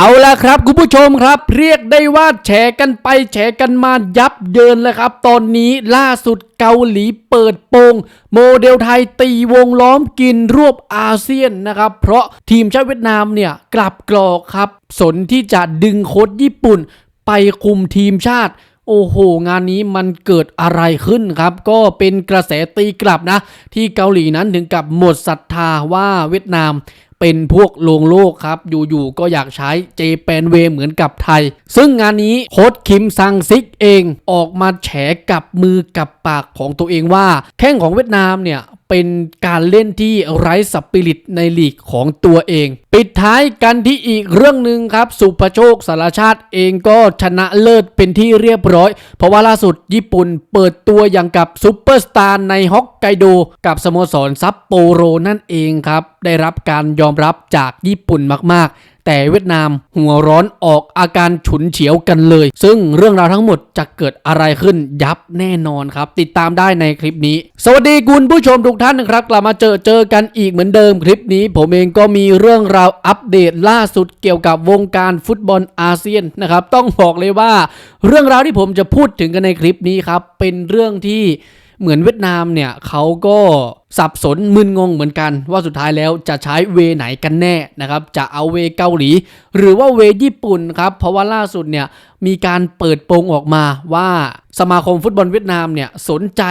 เอาละครับคุณผู้ชมครับ เรียกได้ว่าแฉกันไปแฉกันมายับเยินเลยครับ ตอนนี้ล่าสุดเกาหลีเปิดโปง โมเดลไทยตีวงล้อมกินรวบอาเซียนนะครับ เพราะทีมชาติเวียดนามเนี่ยกลับกรอกครับ สนที่จะดึงโค้ชญี่ปุ่น ไปคุมทีมชาติโอ้โห งานนี้มันเกิดอะไรขึ้นครับ ก็เป็นกระแสตีกลับนะ ที่เกาหลีนั้นถึงกับหมดศรัทธาว่าเวียดนาม เป็นพวกลวงโลกครับ อยู่ๆก็อยากใช้เจแปนเวเหมือนกับไทย ซึ่งงานนี้โค้ดคิมซังซิกเองออกมาแฉกับมือกับปากของตัวเองว่า แข้งของเวียดนามเนี่ย เป็นการเล่นที่ไร้สปิริตในลีกของตัวเอง ปิดท้ายกันที่อีกเรื่องหนึ่งครับ สุภโชคสารชาติเองก็ชนะเลิศเป็นที่เรียบร้อย เพราะว่าล่าสุดญี่ปุ่นเปิดตัวอย่างกับซูเปอร์สตาร์ในฮอกไกโดกับสโมสรซัปโปโรนั่นเองครับ ได้รับการยอมรับจากญี่ปุ่นมากๆ แต่เวียดนามหัวร้อนออกอาการฉุนเฉียวกันเลย ซึ่งเรื่องราวทั้งหมดจะเกิดอะไรขึ้นยับแน่นอนครับ ติดตามได้ในคลิปนี้ สวัสดีคุณผู้ชมทุกท่านนะครับ กลับมาเจอเจอกันอีกเหมือนเดิมคลิปนี้ ผมเองก็มีเรื่องราวอัปเดตล่าสุดเกี่ยวกับวงการฟุตบอลอาเซียนนะครับ ต้องบอกเลยว่า เรื่องราวที่ผมจะพูดถึงกันในคลิปนี้ครับเป็นเรื่องที่เหมือนเวียดนามเนี่ยเขาก็สับสนมึนงงเหมือนกันว่าสุดท้ายแล้วจะใช้เวไหนกันแน่นะครับ จะเอาเวเกาหลี หรือว่าเวญี่ปุ่นครับ เพราะว่าล่าสุดเนี่ยมีการเปิดโปงออกมาว่าสมาคมฟุตบอลเวียดนามเนี่ยสนใจ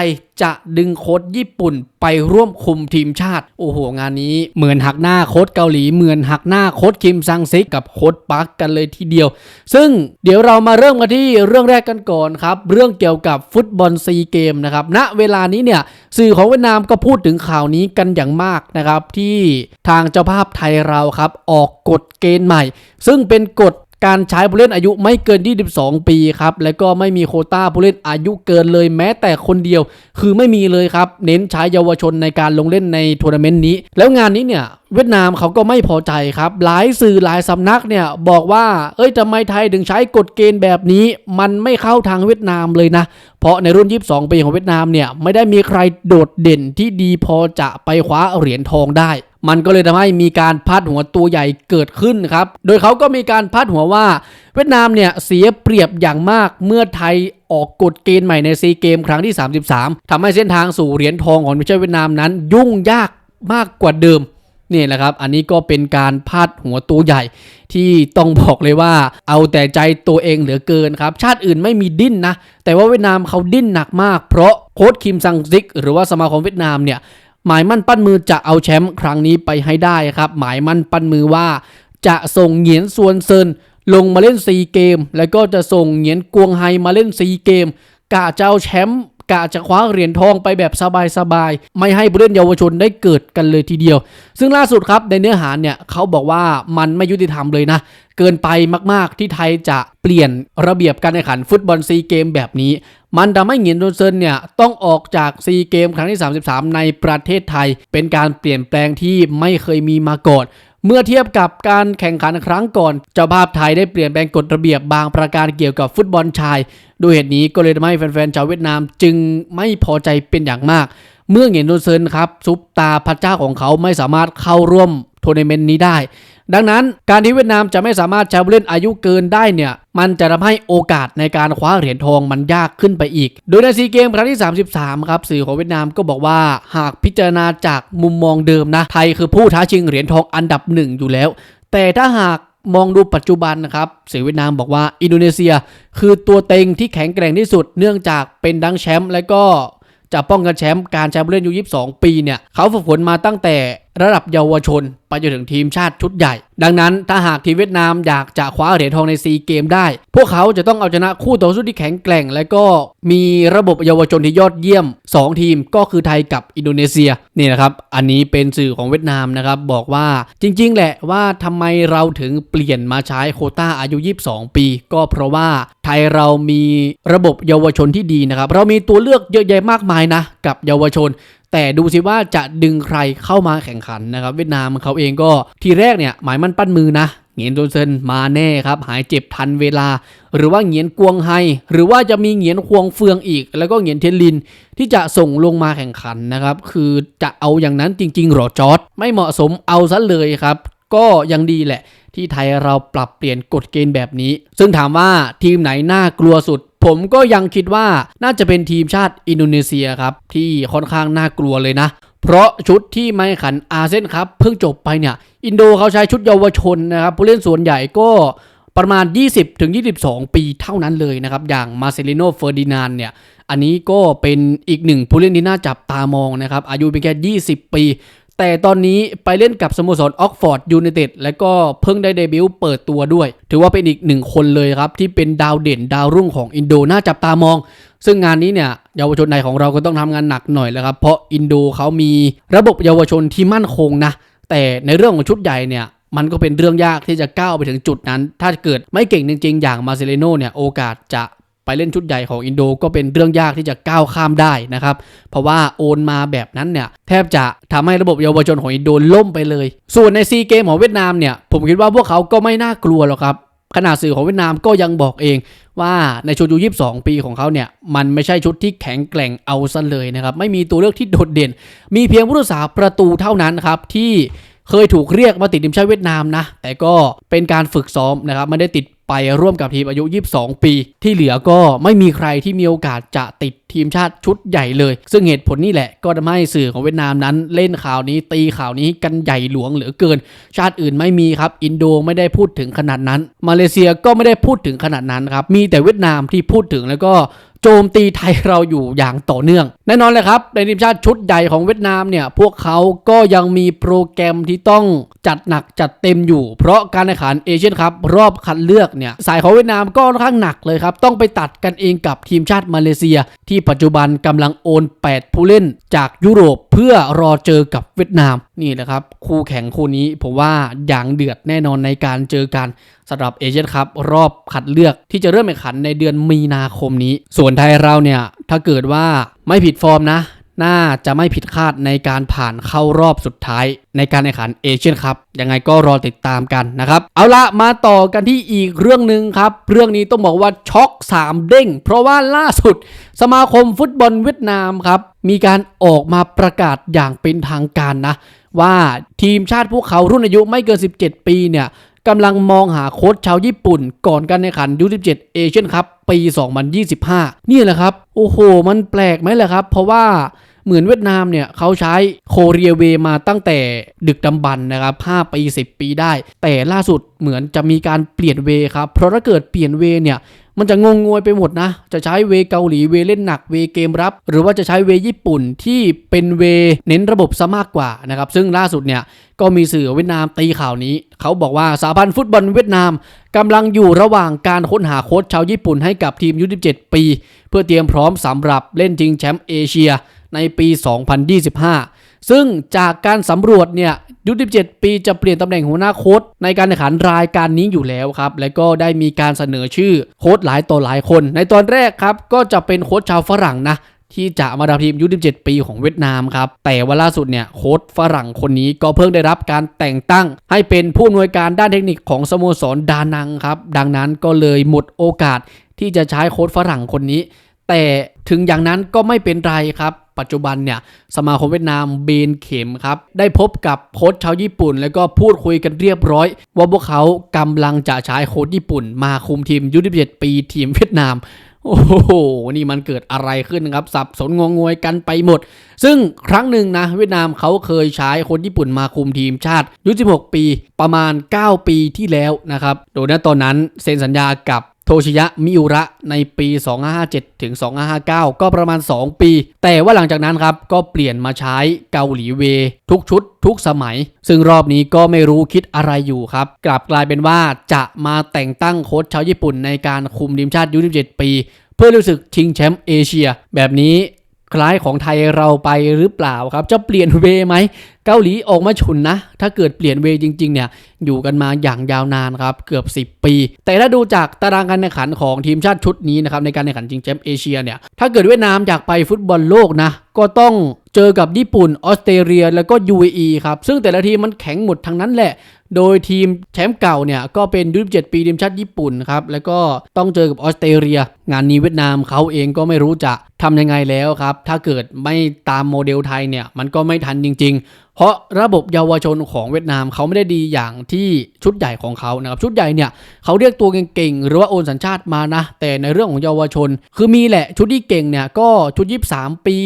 จะดึงโค้ชญี่ปุ่นไปร่วมคุมทีมชาติ โอ้โห งานนี้เหมือนหักหน้าโค้ชเกาหลี เหมือนหักหน้าโค้ชคิมซังซิกกับโค้ชปักกันเลยทีเดียว ซึ่งเดี๋ยวเรามาเริ่มกันที่เรื่องแรกกันก่อนครับ เรื่องเกี่ยวกับฟุตบอลซีเกมนะครับณเวลานี้เนี่ยสื่อของเวียดนามก็พูดถึงข่าวนี้กันอย่างมากนะครับ ที่ทางเจ้าภาพไทยเราครับ ออกกฎเกณฑ์ใหม่ ซึ่งเป็นกฎ การใช้ผู้เล่นอายุไม่เกิน 22 ปีครับ แล้วก็ไม่มีโคต้าผู้เล่นอายุเกินเลยแม้แต่คนเดียว คือไม่มีเลยครับ เน้นใช้เยาวชนในการลงเล่นในทัวร์นาเมนต์นี้ แล้วงานนี้เนี่ยเวียดนามเขาก็ไม่พอใจครับ หลายสื่อหลายสำนักเนี่ยบอกว่า เอ้ยทำไมไทยถึงใช้กฎเกณฑ์แบบนี้ มันไม่เข้าทางเวียดนามเลยนะ เพราะในรุ่น 22 ปีของเวียดนามเนี่ยไม่ได้มีใครโดดเด่นที่ดีพอจะไปคว้าเหรียญทองได้ มันก็เลยทำให้มีการพาดหัวตัวใหญ่เกิดขึ้นครับ โดยเขาก็มีการพาดหัวว่า เวียดนามเนี่ยเสียเปรียบอย่างมากเมื่อไทยออกกฎเกณฑ์ใหม่ในซีเกมครั้งที่ 33ทำให้เส้นทางสู่เหรียญทองของทีมชาติเวียดนามนั้น ยุ่งยากมากกว่าเดิมนี่แหละครับ อันนี้ก็เป็นการพาดหัวตัวใหญ่ ที่ต้องบอกเลยว่า เอาแต่ใจตัวเองเหลือเกินครับ ชาติอื่นไม่มีดิ้นนะ แต่ว่าเวียดนามเขาดิ้นหนักมาก เพราะโค้ชคิมซังซิก หรือว่าสมาคมเวียดนามเนี่ย หมายมั่นปั้นมือจะเอาแชมป์ครั้งนี้ไปให้ได้ครับ หมายมั่นปั้นมือว่า จะส่งเหงียนซวนเซินลงมาเล่นซีเกม แล้วก็จะส่งเหงียนกวงไฮมาเล่นซีเกม กะจะเอาแชมป์กะจะคว้าเหรียญทองไปแบบสบายๆ ไม่ให้ผู้เล่นเยาวชนได้เกิดกันเลยทีเดียว ซึ่งล่าสุดครับในเนื้อหาเนี่ยเขาบอกว่ามันไม่ยุติธรรมเลยนะ เกินไปมากๆที่ไทยจะเปลี่ยนระเบียบการแข่งขันฟุตบอลซีเกมแบบนี้ มันทำให้เหงียนโดนเซินเนี่ยต้องออกจากซีเกมครั้งที่ 33 ในประเทศไทย เป็นการเปลี่ยนแปลงที่ไม่เคยมีมาก่อนเมื่อเทียบกับการแข่งขันครั้งก่อน เจ้าภาพไทยได้เปลี่ยนแปลงกฎระเบียบบางประการเกี่ยวกับฟุตบอลชายด้วยเหตุนี้ก็เลยทำให้แฟนๆชาวเวียดนามจึงไม่พอใจเป็นอย่างมาก เมื่อเหงียนโดนเซินครับซุปตาพระเจ้าของเขาไม่สามารถเข้าร่วมทัวร์นาเมนต์นี้ได้ ดังนั้นการที่เวียดนามจะไม่สามารถใช้ผู้เล่นอายุเกินได้เนี่ยมันจะทำให้โอกาสในการคว้าเหรียญทองมันยากขึ้นไปอีก โดยในซีเกมครั้งที่ 33 ครับสื่อของเวียดนามก็บอกว่าหากพิจารณาจากมุมมองเดิมนะไทยคือผู้ท้าชิงเหรียญทองอันดับหนึ่งอยู่แล้ว แต่ถ้าหากมองดูปัจจุบันนะครับสื่อเวียดนามบอกว่าอินโดนีเซีย คือตัวเต็งที่แข็งแกร่งที่สุด เนื่องจากเป็นดังแชมป์และก็จะป้องกันแชมป์การใช้ผู้เล่นอายุ22 ปีเนี่ยเขาฝึกฝนมาตั้งแต่ ระดับเยาวชน ไปจนถึงทีมชาติชุดใหญ่ ดังนั้นถ้าหากทีมเวียดนามอยากจะคว้าเหรียญทองในซีเกมได้ พวกเขาจะต้องเอาชนะคู่ต่อสู้ที่แข็งแกร่ง และก็มีระบบเยาวชนที่ยอดเยี่ยม 2 ทีมก็คือไทยกับอินโดนีเซียนี่นะครับอันนี้เป็นสื่อของเวียดนามนะครับบอกว่าจริง ๆ แหละว่าทำไมเราถึงเปลี่ยนมาใช้โคต้าอายุ 22 ปี ก็เพราะว่าไทยเรามีระบบเยาวชนที่ดีนะครับเรามีตัวเลือกเยอะแยะมากมายนะกับเยาวชน แต่ดูสิว่าจะดึงใครเข้ามาแข่งขันนะครับ เวียดนามเขาเองก็ทีแรกเนี่ยหมายมั่นปั้นมือนะเหงียนโดนเซนมาแน่ครับ หายเจ็บทันเวลา หรือว่าเหงียนกวงไฮ หรือว่าจะมีเหงียนควงเฟืองอีก แล้วก็เหงียนเทนลินที่จะส่งลงมาแข่งขันนะครับ คือจะเอาอย่างนั้นจริงๆหรอจอร์ดไม่เหมาะสมเอาซะเลยครับ ก็ยังดีแหละ ที่ไทยเราปรับเปลี่ยนกฎเกณฑ์แบบนี้ ซึ่งถามว่าทีมไหนน่ากลัวสุด ผมก็ยังคิดว่าน่าจะเป็นทีมชาติอินโดนีเซียครับ ที่ค่อนข้างน่ากลัวเลยนะ เพราะชุดที่ไม่ขันอาเซียนครับเพิ่งจบไปเนี่ย อินโดเขาใช้ชุดเยาวชนนะครับ ผู้เล่นส่วนใหญ่ก็ประมาณ 20-22 ปีเท่านั้นเลยนะครับ อย่างมาเซลิโนเฟอร์ดินานเนี่ย อันนี้ก็เป็นอีกหนึ่งผู้เล่นที่น่าจับตามองนะครับ อายุเพียงแค่ 20 ปี แต่ตอนนี้ไปเล่นกับสโมสรออกฟอร์ดยูไนเต็ดและก็เพิ่งได้เดบิวต์เปิดตัวด้วย ถือว่าเป็นอีกหนึ่งคนเลยครับ ที่เป็นดาวเด่นดาวรุ่งของอินโดน่าจับตามอง ซึ่งงานนี้เนี่ยเยาวชนในของเราก็ต้องทำงานหนักหน่อยแล้วครับ เพราะอินโดเขามีระบบเยาวชนที่มั่นคงนะ แต่ในเรื่องของชุดใหญ่เนี่ยมันก็เป็นเรื่องยากที่จะก้าวไปถึงจุดนั้น ถ้าเกิดไม่เก่งจริงๆ อย่างมาเซเลโนเนี่ยโอกาสจะ ไปเล่นชุดใหญ่ของอินโดก็เป็นเรื่องยากที่จะก้าวข้ามได้นะครับ เพราะว่าโอนมาแบบนั้นเนี่ยแทบจะทำให้ระบบเยาวชนของอินโดล่มไปเลย ส่วนในซีเกมของเวียดนามเนี่ยผมคิดว่าพวกเขาก็ไม่น่ากลัวหรอกครับขนาดสื่อของเวียดนามก็ยังบอกเองว่าในชุดยู22 ปีของเขาเนี่ย มันไม่ใช่ชุดที่แข็งแกร่งเอาซะเลยนะครับ ไม่มีตัวเลือกที่โดดเด่น มีเพียงผู้รักษาประตูเท่านั้นครับที่เคยถูกเรียกมาติดทีมชาติเวียดนามนะ แต่ก็เป็นการฝึกซ้อมนะครับไม่ได้ติด ไปร่วมกับทีมอายุ 22 ปี ที่เหลือก็ไม่มีใครที่มีโอกาสจะติดทีมชาติชุดใหญ่เลย ซึ่งเหตุผลนี่แหละก็ทำให้สื่อของเวียดนามนั้น เล่นข่าวนี้ตีข่าวนี้กันใหญ่หลวงเหลือเกิน ชาติอื่นไม่มีครับ อินโดไม่ได้พูดถึงขนาดนั้น มาเลเซียก็ไม่ได้พูดถึงขนาดนั้นครับ มีแต่เวียดนามที่พูดถึงแล้วก็ โจมตีไทยเราอยู่อย่างต่อเนื่อง แน่นอนเลยครับ ในทีมชาติชุดใหญ่ของเวียดนามเนี่ย พวกเขาก็ยังมีโปรแกรมที่ต้องจัดหนักจัดเต็มอยู่ เพราะการแข่งขันเอเชียนคัพรอบคัดเลือกเนี่ย สายของเวียดนามก็ค่อนข้างหนักเลยครับ ต้องไปตัดกันเองกับทีมชาติมาเลเซีย ที่ปัจจุบันกำลังโอน 8 ผู้เล่นจากยุโรปเพื่อรอเจอกับเวียดนาม นี่แหละครับ คู่แข่งคู่นี้ผมว่าอย่างเดือดแน่นอนในการเจอกันสำหรับเอเชียนคัพรอบคัดเลือกที่จะเริ่มแข่งขันในเดือนมีนาคมนี้ ส่วนไทยเราเนี่ย ถ้าเกิดว่าไม่ผิดฟอร์มนะ น่าจะไม่ผิดคาดในการผ่านเข้ารอบสุดท้าย ในการแข่งขันเอเชียนคัพยังไงก็รอติดตามกันนะครับ เอาละมาต่อกันที่อีกเรื่องหนึ่งครับ เรื่องนี้ต้องบอกว่าช็อก3เด้งเพราะว่าล่าสุด สมาคมฟุตบอลเวียดนามครับมีการออกมาประกาศอย่างเป็นทางการนะ ว่าทีมชาติพวกเขารุ่นอายุไม่เกิน 17 ปีเนี่ยกำลังมองหาโค้ชชาวญี่ปุ่น ก่อนการแข่งขันยู17เอเชียนคัพปี 2025 นี่แหละครับ โอ้โห มันแปลกไหมล่ะครับ เพราะว่าเหมือนเวียดนามเนี่ยเขาใช้โคเรียเวมาตั้งแต่ดึกดำบรรนะครับ 5 ปี 10 ปีได้ แต่ล่าสุดเหมือนจะมีการเปลี่ยนเวครับ เพราะถ้าเกิดเปลี่ยนเวเนี่ย มันจะงงงวยไปหมดนะ จะใช้เวเกาหลีเวเล่นหนักเวเกมรับ หรือว่าจะใช้เวญี่ปุ่นที่เป็นเวเน้นระบบซะมากกว่านะครับซึ่งล่าสุดเนี่ยก็มีสื่อเวียดนามตีข่าวนี้ เขาบอกว่าสาพันธ์ฟุตบอลเวียดนามกำลังอยู่ระหว่างการค้นหาโค้ชชาวญี่ปุ่นให้กับทีมยุ17ปี เพื่อเตรียมพร้อมสำหรับเล่นจริงแชมป์เอเชียในปี 2025 ซึ่งจากการสำรวจเนี่ยยุ17 ปีจะเปลี่ยนตำแหน่งหัวหน้าโค้ชในการแข่งขันรายการนี้อยู่แล้วครับ และก็ได้มีการเสนอชื่อโค้ชหลายต่อหลายคน ในตอนแรกครับก็จะเป็นโค้ชชาวฝรั่งนะที่จะมาดามทีมยุ17 ปีของเวียดนามครับ แต่ว่าล่าสุดเนี่ยโค้ชฝรั่งคนนี้ก็เพิ่งได้รับการแต่งตั้ง ให้เป็นผู้อำนวยการด้านเทคนิคของสโมสรดานังครับ ดังนั้นก็เลยหมดโอกาสที่จะใช้โค้ชฝรั่งคนนี้ แต่ถึงอย่างนั้นก็ไม่เป็นไรครับ ปัจจุบันเนี่ยสมาคมเวียดนามเบนเข็มครับ ได้พบกับโค้ชชาวญี่ปุ่น แล้วก็พูดคุยกันเรียบร้อย ว่าพวกเขากำลังจะใช้โค้ชญี่ปุ่น มาคุมทีมยุ17ปีทีมเวียดนามโอ้โห นี่มันเกิดอะไรขึ้นครับ สับสนงงงวยกันไปหมด ซึ่งครั้งหนึ่งนะ เวียดนามเขาเคยใช้คนญี่ปุ่นมาคุมทีมชาติยุ16 ปี ประมาณ 9 ปีที่แล้วนะครับ โดยณตอนนั้นเซ็นสัญญากับ โทชิยะมิอุระในปี 2557 ถึง 2559 ก็ประมาณ 2 ปี แต่ว่าหลังจากนั้นครับ ก็เปลี่ยนมาใช้เกาหลีเว ทุกชุดทุกสมัย ซึ่งรอบนี้ก็ไม่รู้คิดอะไรอยู่ครับ กลับกลายเป็นว่าจะมาแต่งตั้งโค้ชชาวญี่ปุ่นในการคุมทีมชาติยุ17ปี เพื่อรู้สึกชิงแชมป์เอเชีย แบบนี้คล้ายของไทยเราไปหรือเปล่าครับ จะเปลี่ยนเวไหม เกาหลีออกมาฉุนนะ ถ้าเกิดเปลี่ยนเวจริง ๆ เนี่ย อยู่กันมาอย่างยาวนานครับ เกือบ 10 ปี แต่ถ้าดูจากตารางการแข่งขันของทีมชาติชุดนี้นะครับ ในการแข่งขันชิงแชมป์เอเชียเนี่ย ถ้าเกิดเวียดนามอยากไปฟุตบอลโลกนะ ก็ต้องเจอกับญี่ปุ่น ออสเตรเลีย แล้วก็ UAE ครับ ซึ่งแต่ละทีมมันแข็งหมดทั้งนั้นแหละ โดยทีมแชมป์เก่าเนี่ยก็เป็นยุ17ปีทีมชาติญี่ปุ่นครับ แล้วก็ต้องเจอกับออสเตรเลีย งานนี้เวียดนามเขาเองก็ไม่รู้จะทำยังไงแล้วครับ ถ้าเกิดไม่ตามโมเดลไทยเนี่ยมันก็ไม่ทันจริง ๆเพราะระบบเยาวชนของเวียดนามเขาไม่ได้ดีอย่างที่ชุดใหญ่ของเขานะครับชุดใหญ่เนี่ยเขาเรียกตัวเก่งๆหรือว่าโอนสัญชาติมานะ แต่ในเรื่องของเยาวชน คือมีแหละชุดที่เก่งเนี่ยก็ชุด 23 ปี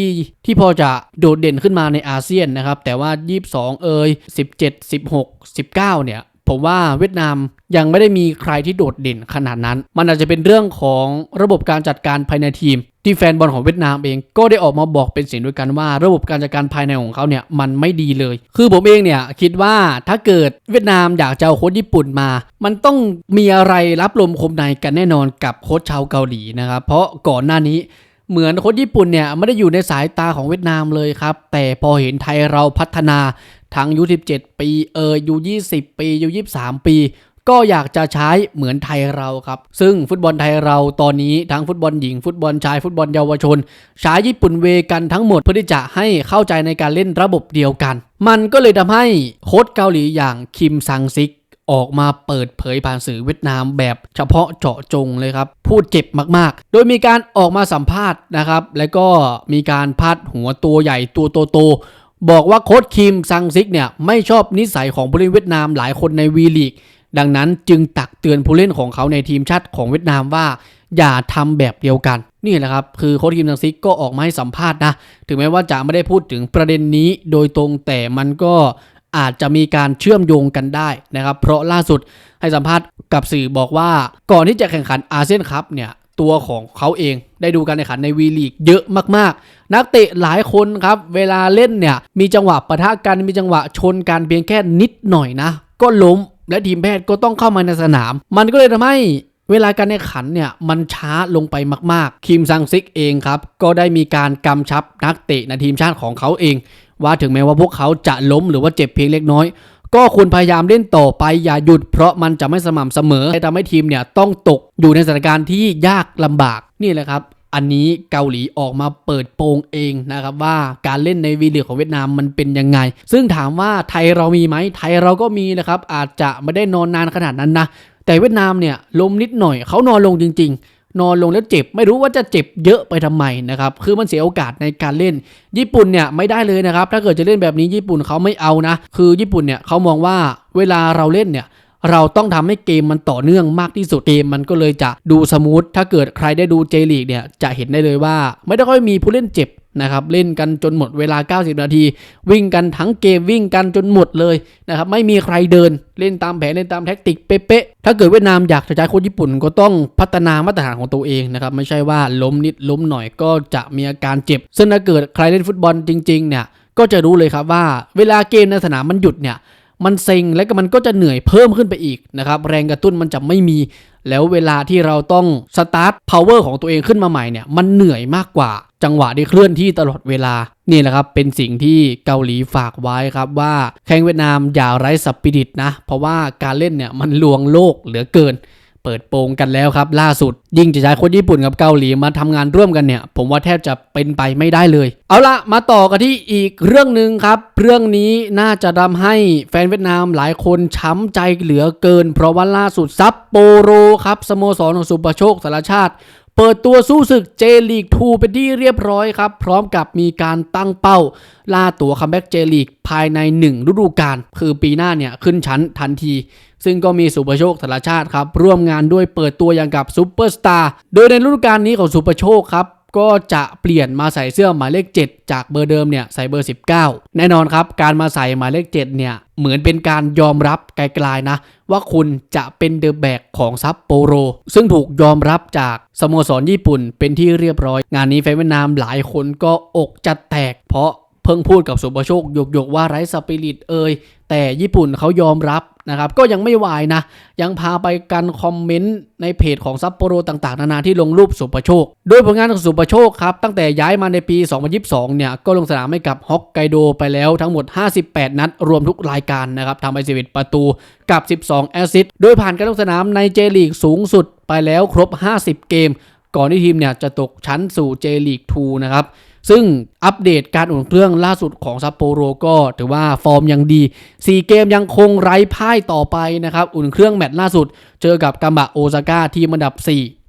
ที่พอจะโดดเด่นขึ้นมาในอาเซียนนะครับแต่ว่า 22 เอย17 16 19 เนี่ยผมว่าเวียดนามยังไม่ได้มีใครที่โดดเด่นขนาดนั้น มันอาจจะเป็นเรื่องของระบบการจัดการภายในทีม ที่แฟนบอลของเวียดนามเองก็ได้ออกมาบอกเป็นเสียงด้วยกันว่า ระบบการจัดการภายในของเขาเนี่ยมันไม่ดีเลย คือผมเองเนี่ยคิดว่าถ้าเกิดเวียดนามอยากจะเอาโค้ชญี่ปุ่นมา มันต้องมีอะไรรับลมคมในกันแน่นอนกับโค้ชชาวเกาหลีนะครับเพราะก่อนหน้านี้เหมือนโค้ชญี่ปุ่นเนี่ยไม่ได้อยู่ในสายตาของเวียดนามเลยครับ แต่พอเห็นไทยเราพัฒนาทั้งยู17 ปีเออยู20 ปียู23 ปี ก็อยากจะใช้เหมือนไทยเราครับ ซึ่งฟุตบอลไทยเราตอนนี้ทั้งฟุตบอลหญิง ฟุตบอลชายฟุตบอลเยาวชนใช้ญี่ปุ่นเวกันทั้งหมดเพื่อที่จะให้เข้าใจในการเล่นระบบเดียวกัน มันก็เลยทำให้โค้ชเกาหลีอย่างคิมซังซิกออกมาเปิดเผยผ่านสื่อเวียดนามแบบเฉพาะเจาะจงเลยครับ พูดเจ็บมากๆ โดยมีการออกมาสัมภาษณ์นะครับ แล้วก็มีการพาดหัวตัวใหญ่ตัวโตๆบอกว่าโค้ชคิมซังซิกเนี่ยไม่ชอบนิสัยของผู้เล่นเวียดนามหลายคนในวีลีก ดังนั้นจึงตักเตือนผู้เล่นของเขาในทีมชาติของเวียดนามว่า อย่าทำแบบเดียวกัน นี่แหละครับ คือโค้ชคิมซังซิกก็ออกมาให้สัมภาษณ์นะ ถึงแม้ว่าจะไม่ได้พูดถึงประเด็นนี้โดยตรงแต่มันก็อาจจะมีการเชื่อมโยงกันได้นะครับ เพราะล่าสุดให้สัมภาษณ์กับสื่อบอกว่าก่อนที่จะแข่งขันอาเซียนคัพเนี่ยตัวของเขาเองได้ดูการแข่งขันในวีลีกเยอะมากๆ นักเตะหลายคนครับ เวลาเล่นเนี่ยมีจังหวะปะทะกันมีจังหวะชนกันเพียงแค่นิดหน่อยนะ ก็ล้ม และทีมแพทย์ก็ต้องเข้ามาในสนาม มันก็เลยทำให้เวลาการแข่งขันเนี่ยมันช้าลงไปมากๆ คิมซังซิกเองครับ ก็ได้มีการกำชับนักเตะในทีมชาติของเขาเอง ว่าถึงแม้ว่าพวกเขาจะล้มหรือว่าเจ็บเพียงเล็กน้อย ก็ควรพยายามเล่นต่อไปอย่าหยุดเพราะมันจะไม่สม่ำเสมอและทำให้ทีมเนี่ยต้องตกอยู่ในสถานการณ์ที่ยากลำบากนี่แหละครับ อันนี้เกาหลีออกมาเปิดโปงเองนะครับว่าการเล่นในวีลีกของเวียดนามมันเป็นยังไง ซึ่งถามว่าไทยเรามีไหมไทยเราก็มีนะครับ อาจจะไม่ได้นอนนานขนาดนั้นนะ แต่เวียดนามเนี่ยล้มนิดหน่อยเขานอนลงจริง ๆ นอนลงแล้วเจ็บ ไม่รู้ว่าจะเจ็บเยอะไปทำไมนะครับ คือมันเสียโอกาสในการเล่น ญี่ปุ่นเนี่ยไม่ได้เลยนะครับ ถ้าเกิดจะเล่นแบบนี้ญี่ปุ่นเขาไม่เอานะ คือญี่ปุ่นเนี่ยเขามองว่าเวลาเราเล่นเนี่ย เราต้องทำให้เกมมันต่อเนื่องมากที่สุดเกมมันก็เลยจะดูสมูทถ้าเกิดใครได้ดูเจลีกเนี่ยจะเห็นได้เลยว่า ไม่ได้ค่อยมีผู้เล่นเจ็บนะครับเล่นกันจนหมดเวลา 90 นาที วิ่งกันทั้งเกมวิ่งกันจนหมดเลยนะครับไม่มีใครเดินเล่นตามแผนเล่นตามแท็กติกเป๊ะๆถ้าเกิดเวียดนามอยากจะใช้ค้ชญี่ปุ่นก็ต้องพัฒนามาตรฐานของตัวเองนะครับไม่ใช่ว่าล้มนิดล้มหน่อยก็จะมีอาการเจ็บ ซึ่งถ้าเกิดใครเล่นฟุตบอลจริงๆเนี่ยก็จะรู้เลยครับว่าเวลาเกมในสนามมันหยุดเนี่ย มันเซ็งและก็มันก็จะเหนื่อยเพิ่มขึ้นไปอีกนะครับแรงกระตุ้นมันจะไม่มี แล้วเวลาที่เราต้องสตาร์ทพาวเวอร์ของตัวเองขึ้นมาใหม่เนี่ยมันเหนื่อยมากกว่าจังหวะที่เคลื่อนที่ตลอดเวลานี่แหละครับเป็นสิ่งที่เกาหลีฝากไว้ครับว่าแข่งเวียดนามอย่าไร้สปิริตนะเพราะว่าการเล่นเนี่ยมันลวงโลกเหลือเกิน เปิดโปงกันแล้วครับ ล่าสุด ยิ่งจะใช้คนญี่ปุ่นกับเกาหลีมาทำงานร่วมกันเนี่ย ผมว่าแทบจะเป็นไปไม่ได้เลย เอาละมาต่อกันที่อีกเรื่องหนึ่งครับ เรื่องนี้น่าจะทำให้แฟนเวียดนามหลายคนช้ำใจเหลือเกิน เพราะว่าล่าสุดซัปโปโรครับสโมสรของสุปโชคสารชาติ เปิดตัวสู้ศึกเจลีก2เป็นที่เรียบร้อยครับ พร้อมกับมีการตั้งเป้า ล่าตัวคัมแบ็กเจลีกภายใน 1 ฤดูกาลคือปีหน้าเนี่ย ขึ้นชั้นทันที ซึ่งก็มีสุปโชคธนรชาติครับ ร่วมงานด้วยเปิดตัวอย่างกับซูเปอร์สตาร์โดยในฤดูกาลนี้ของสุปโชคครับ ก็จะเปลี่ยนมาใส่เสื้อหมายเลข 7 จากเบอร์เดิมเนี่ยใส่เบอร์ 19 แน่นอนครับ การมาใส่หมายเลข 7 เนี่ย เหมือนเป็นการยอมรับไกลๆนะ ว่าคุณจะเป็นเดอะแบกของซัปโปโร ซึ่งถูกยอมรับจากสโมสรญี่ปุ่นเป็นที่เรียบร้อย งานนี้แฟนเวียดนามหลายคนก็อกจะแตก เพราะเพิ่งพูดกับสุปโชคยกๆว่าไร้สปิริตเอ่ยแต่ญี่ปุ่นเขายอมรับ นะครับก็ยังไม่วายนะ ยังพาไปกันคอมเมนต์ในเพจของซัปโปโรต่างๆ นานาที่ลงรูปสุปโชค โดยผลงานของสุปโชคครับ ตั้งแต่ย้ายมาในปี 2022 เนี่ย ก็ลงสนามให้กับฮอกไกโดไปแล้วทั้งหมด 58 นัด รวมทุกรายการนะครับทำไป11ประตูกับ 12 แอสซิสต์โดยผ่านการลงสนามในเจลีกสูงสุดไปแล้วครบ 50 เกม ก่อนที่ทีมเนี่ยจะตกชั้นสู่เจลีก2นะครับ ซึ่งอัปเดตการอุ่นเครื่องล่าสุดของซัปโปโรก็ถือว่าฟอร์มยังดี 4 เกมยังคงไร้พ่ายต่อไปนะครับ อุ่นเครื่องแมตช์ล่าสุด เจอกับกัมบะโอซาก้าทีมอันดับ 4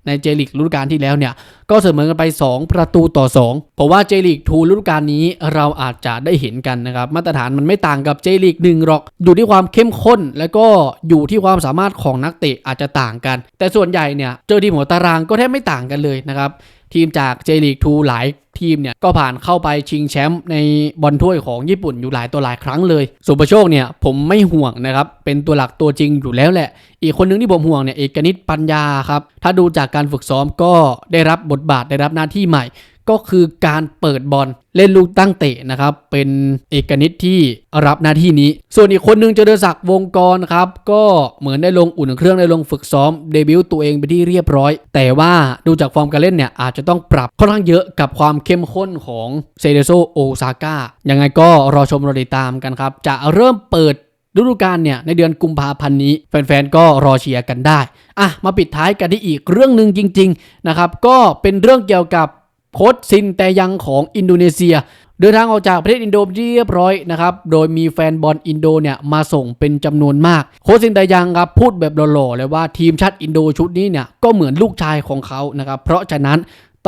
ในเจลิกฤดูกาลที่แล้วเนี่ย ก็เสมอกันไป 2 ประตูต่อ 2 เพราะว่าเจลิกทูฤดูกาลนี้เราอาจจะได้เห็นกันนะครับ มาตรฐานมันไม่ต่างกับเจลิกหนึ่งหรอก อยู่ที่ความเข้มข้น แล้วก็อยู่ที่ความสามารถของนักเตะอาจจะต่างกัน แต่ส่วนใหญ่เนี่ย เจอทีมหัวตารางก็แทบไม่ต่างกันเลยนะครับ ทีมจากเจลีกทูหลายทีมเนี่ยก็ผ่านเข้าไปชิงแชมป์ในบอลถ้วยของญี่ปุ่นอยู่หลายตัวหลายครั้งเลย สุประโชคเนี่ยผมไม่ห่วงนะครับ เป็นตัวหลักตัวจริงอยู่แล้วแหละ อีกคนนึงที่ผมห่วงเนี่ยเอกนิตปัญญาครับ ถ้าดูจากการฝึกซ้อมก็ได้รับบทบาทได้รับหน้าที่ใหม่ ก็คือการเปิดบอลเล่นลูกตั้งเตะนะครับ เป็นเอกนิตที่รับหน้าที่นี้ ส่วนอีกคนหนึงเจริญศักดิ์วงกรครับ ก็เหมือนได้ลงอุ่นเครื่องได้ลงฝึกซ้อมเดบิวต์ตัวเองไปที่เรียบร้อย แต่ว่าดูจากฟอร์มการเล่นเนี่ย อาจจะต้องปรับค่อนข้างเยอะกับความเข้มข้นของเซเดโซโอซาก้ายังไงก็รอชมรอติดตามกันครับ จะเริ่มเปิดฤดูกาลเนี่ยในเดือนกุมภาพันธ์นี้แฟนๆก็รอเชียร์กันได้อะมาปิดท้ายกันที่อีกเรื่องหนึ่งจริง ๆนะครับ ก็เป็นเรื่องเกี่ยวกับ โค้ชซินแต่ยังของอินโดนีเซีย เดินทางออกจากประเทศอินโดเรียบร้อยนะครับ โดยมีแฟนบอลอินโดเนี่ยมาส่งเป็นจำนวนมาก โค้ชซินแต่ยังครับพูดแบบหล่อๆเลยว่าทีมชาติอินโดชุดนี้เนี่ยก็เหมือนลูกชายของเขานะครับ เพราะฉะนั้น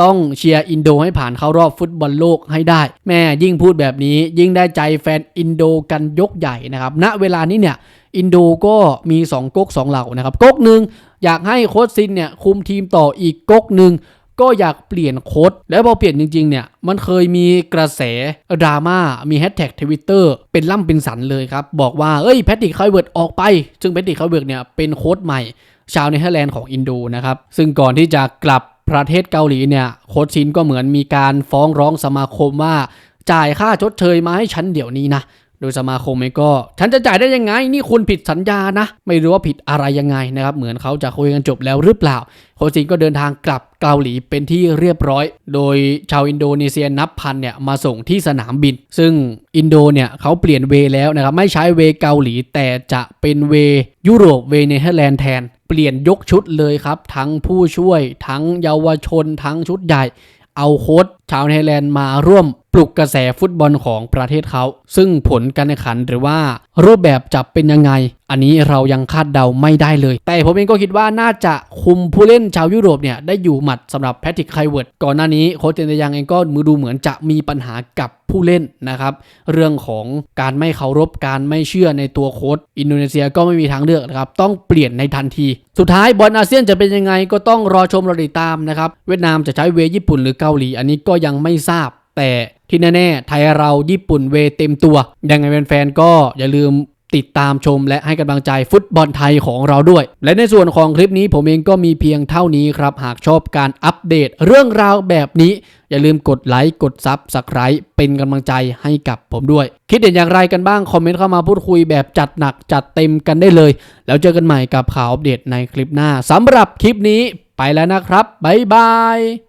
ต้องเชียร์อินโดให้ผ่านเข้ารอบฟุตบอลโลกให้ได้ แม่ยิ่งพูดแบบนี้ยิ่งได้ใจแฟนอินโดกันยกใหญ่นะครับณเวลานี้เนี่ยอินโดก็มี2ก๊ก2เหล่านะครับก๊กหนึ่งอยากให้โค้ชซินเนี่ยคุมทีมต่ออีกก๊กหนึ่ง ก็อยากเปลี่ยนโค้ดแล้วพอเปลี่ยนจริงๆเนี่ยมันเคยมีกระแสดราม่ามีแฮชแท็กทวิตเตอร์เป็นล่ำเป็นสันเลยครับ บอกว่าเอ้ยแพทติกคายเวิร์ดออกไป ซึ่งแพทติกคายเวิร์ดเนี่ยเป็นโค้ดใหม่ ชาวเนเธอร์แลนด์ของอินโดนะครับซึ่งก่อนที่จะกลับประเทศเกาหลีเนี่ยโค้ชชินก็เหมือนมีการฟ้องร้องสมาคมว่าจ่ายค่าชดเชยมาให้ฉันเดี๋ยวนี้นะ โดยสมาคมเองก็ฉันจะจ่ายได้ยังไง นี่คุณผิดสัญญานะ ไม่รู้ว่าผิดอะไรยังไงนะครับ เหมือนเขาจะคุยกันจบแล้วหรือเปล่า โคชชินก็เดินทางกลับเกาหลีเป็นที่เรียบร้อย โดยชาวอินโดนีเซียนับพันเนี่ยมาส่งที่สนามบิน ซึ่งอินโดเนี่ยเขาเปลี่ยนเวแล้วนะครับ ไม่ใช้เวเกาหลีแต่จะเป็นเวยุโรปเวเนเธอร์แลนด์แทน เปลี่ยนยกชุดเลยครับ ทั้งผู้ช่วยทั้งเยาวชน ทั้งชุดใหญ่เอาโค้ชชาวเนเธอร์แลนด์มาร่วมปลุกกระแสฟุตบอลของประเทศเขา ซึ่งผลการแข่งขันหรือว่ารูปแบบจับเป็นยังไง อันนี้เรายังคาดเดาไม่ได้เลย แต่ผมเองก็คิดว่าน่าจะคุมผู้เล่นชาวยุโรปเนี่ยได้อยู่หมัดสำหรับแพทริกไคเวิร์ดก่อนหน้านี้โค้ชเจนเตยังเองก็มือดูเหมือนจะมีปัญหากับผู้เล่นนะครับ เรื่องของการไม่เคารพการไม่เชื่อในตัวโค้ชอินโดนีเซียก็ไม่มีทางเลือกนะครับ ต้องเปลี่ยนในทันที สุดท้ายบอลอาเซียนจะเป็นยังไงก็ต้องรอชมรอติดตามนะครับเวียดนามจะใช้เวย์ญี่ปุ่นหรือเกาหลีอันนี้ก็ยังไม่ทราบ แต่ที่แน่ๆไทยเราญี่ปุ่นเวเต็มตัว ยังไงแฟนๆก็อย่าลืมติดตามชมและให้กำลังใจฟุตบอลไทยของเราด้วย และในส่วนของคลิปนี้ผมเองก็มีเพียงเท่านี้ครับ หากชอบการอัปเดตเรื่องราวแบบนี้ อย่าลืมกดไลค์กดซับสไคร b ์เป็นกำลังใจให้กับผมด้วย คิดเห็นอย่างไรกันบ้าง คอมเมนต์เข้ามาพูดคุยแบบจัดหนักจัดเต็มกันได้เลย แล้วเจอกันใหม่กับข่าวอัปเดตในคลิปหน้าสำหรับคลิปนี้ไปแล้วนะครับบ๊ายบาย